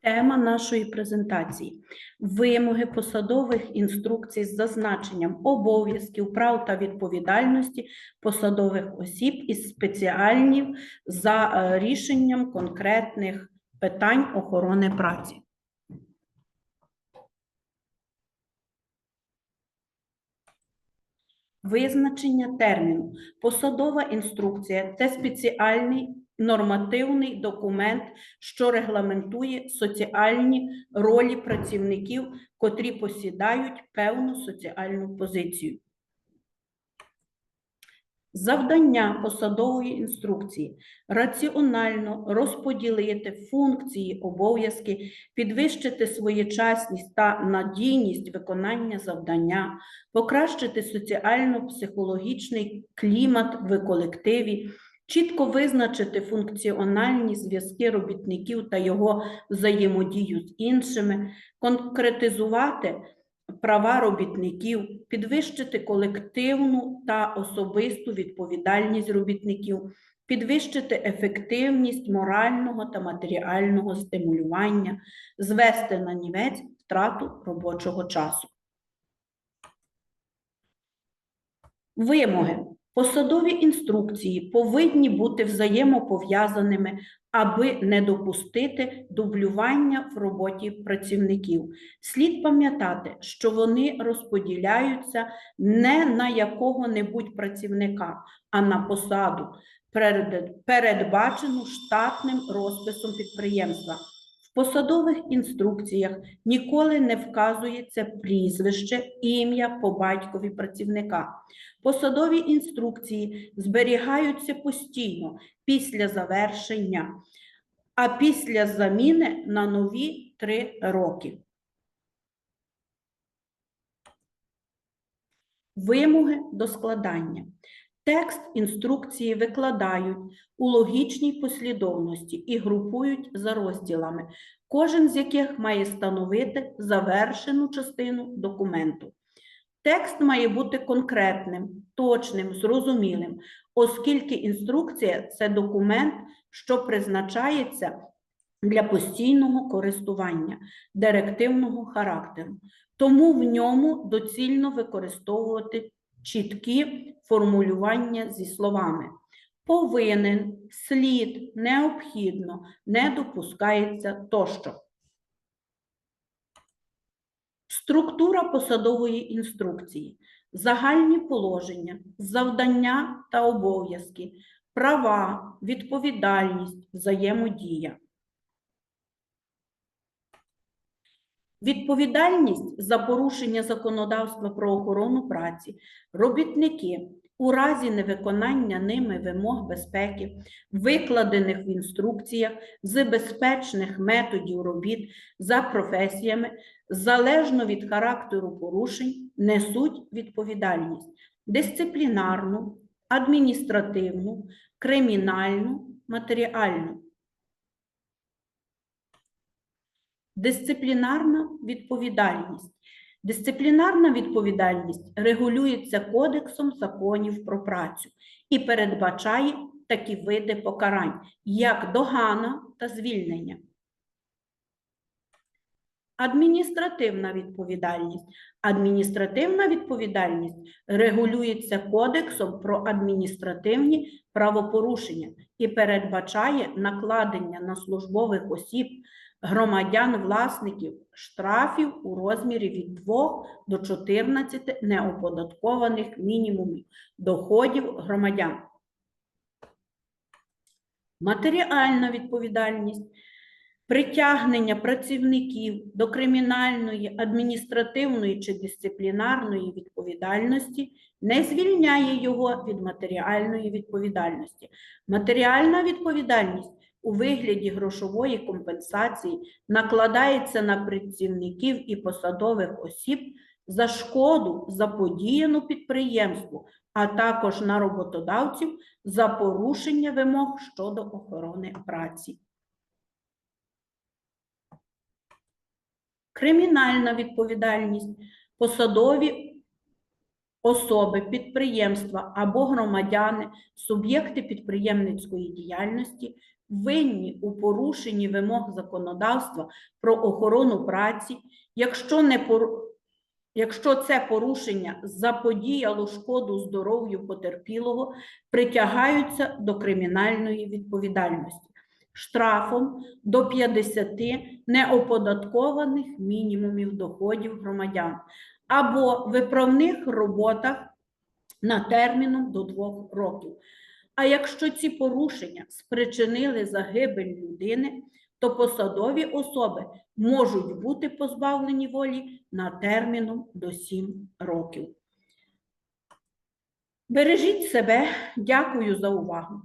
Тема нашої презентації вимоги посадових інструкцій з зазначенням обов'язків, прав та відповідальності посадових осіб із спеціальнів за е, рішенням конкретних питань охорони праці. Визначення терміну. Посадова інструкція це спеціальний нормативний документ, що регламентує соціальні ролі працівників, котрі посідають певну соціальну позицію. Завдання посадової інструкції раціонально розподілити функції, обов'язки, підвищити своєчасність та надійність виконання завдання, покращити соціально-психологічний клімат в колективі, чітко визначити функціональні зв'язки робітників та його взаємодію з іншими, конкретизувати права робітників, підвищити колективну та особисту відповідальність робітників, підвищити ефективність морального та матеріального стимулювання, звести на нівець втрату робочого часу. Вимоги. Посадові інструкції повинні бути взаємопов'язаними, аби не допустити дублювання в роботі працівників. Слід пам'ятати, що вони розподіляються не на якого-небудь працівника, а на посаду, передбачену штатним розписом підприємства. Посадових інструкціях ніколи не вказується прізвище, ім'я по батькові працівника. Посадові інструкції зберігаються постійно після завершення, а після заміни на нові три роки. Вимоги до складання. Текст інструкції викладають у логічній послідовності і групують за розділами, кожен з яких має становити завершену частину документу. Текст має бути конкретним, точним, зрозумілим, оскільки інструкція це документ, що призначається для постійного користування, директивного характеру. Тому в ньому доцільно використовувати чіткі формулювання зі словами повинен, слід, необхідно, не допускається тощо. Структура посадової інструкції, загальні положення, завдання та обов'язки, права, відповідальність, взаємодія. Відповідальність за порушення законодавства про охорону праці. Робітники. У разі невиконання ними вимог безпеки, викладених в інструкціях з безпечних методів робіт за професіями, залежно від характеру порушень, несуть відповідальність. Дисциплінарну, адміністративну, кримінальну, матеріальну. Дисциплінарна відповідальність. Дисциплінарна відповідальність регулюється Кодексом законів про працю і передбачає такі види покарань, як догана та звільнення. Адміністративна відповідальність. Адміністративна відповідальність регулюється Кодексом про адміністративні правопорушення і передбачає накладення на службових осіб громадян-власників штрафів у розмірі від 2 до 14 неоподаткованих мінімумів доходів громадян. Матеріальна відповідальність притягнення працівників до кримінальної, адміністративної чи дисциплінарної відповідальності не звільняє його від матеріальної відповідальності. Матеріальна відповідальність у вигляді грошової компенсації накладається на працівників і посадових осіб за шкоду, заподіяну підприємству, а також на роботодавців за порушення вимог щодо охорони праці. Кримінальна відповідальність посадові особи, підприємства або громадяни, суб'єкти підприємницької діяльності винні у порушенні вимог законодавства про охорону праці, якщо не пору- Якщо це порушення заподіяло шкоду здоров'ю потерпілого, притягаються до кримінальної відповідальності штрафом до 50 неоподаткованих мінімумів доходів громадян або виправних роботах на терміном до двох років. А якщо ці порушення спричинили загибель людини, то посадові особи можуть бути позбавлені волі на терміном до 7 років. Бережіть себе, дякую за увагу.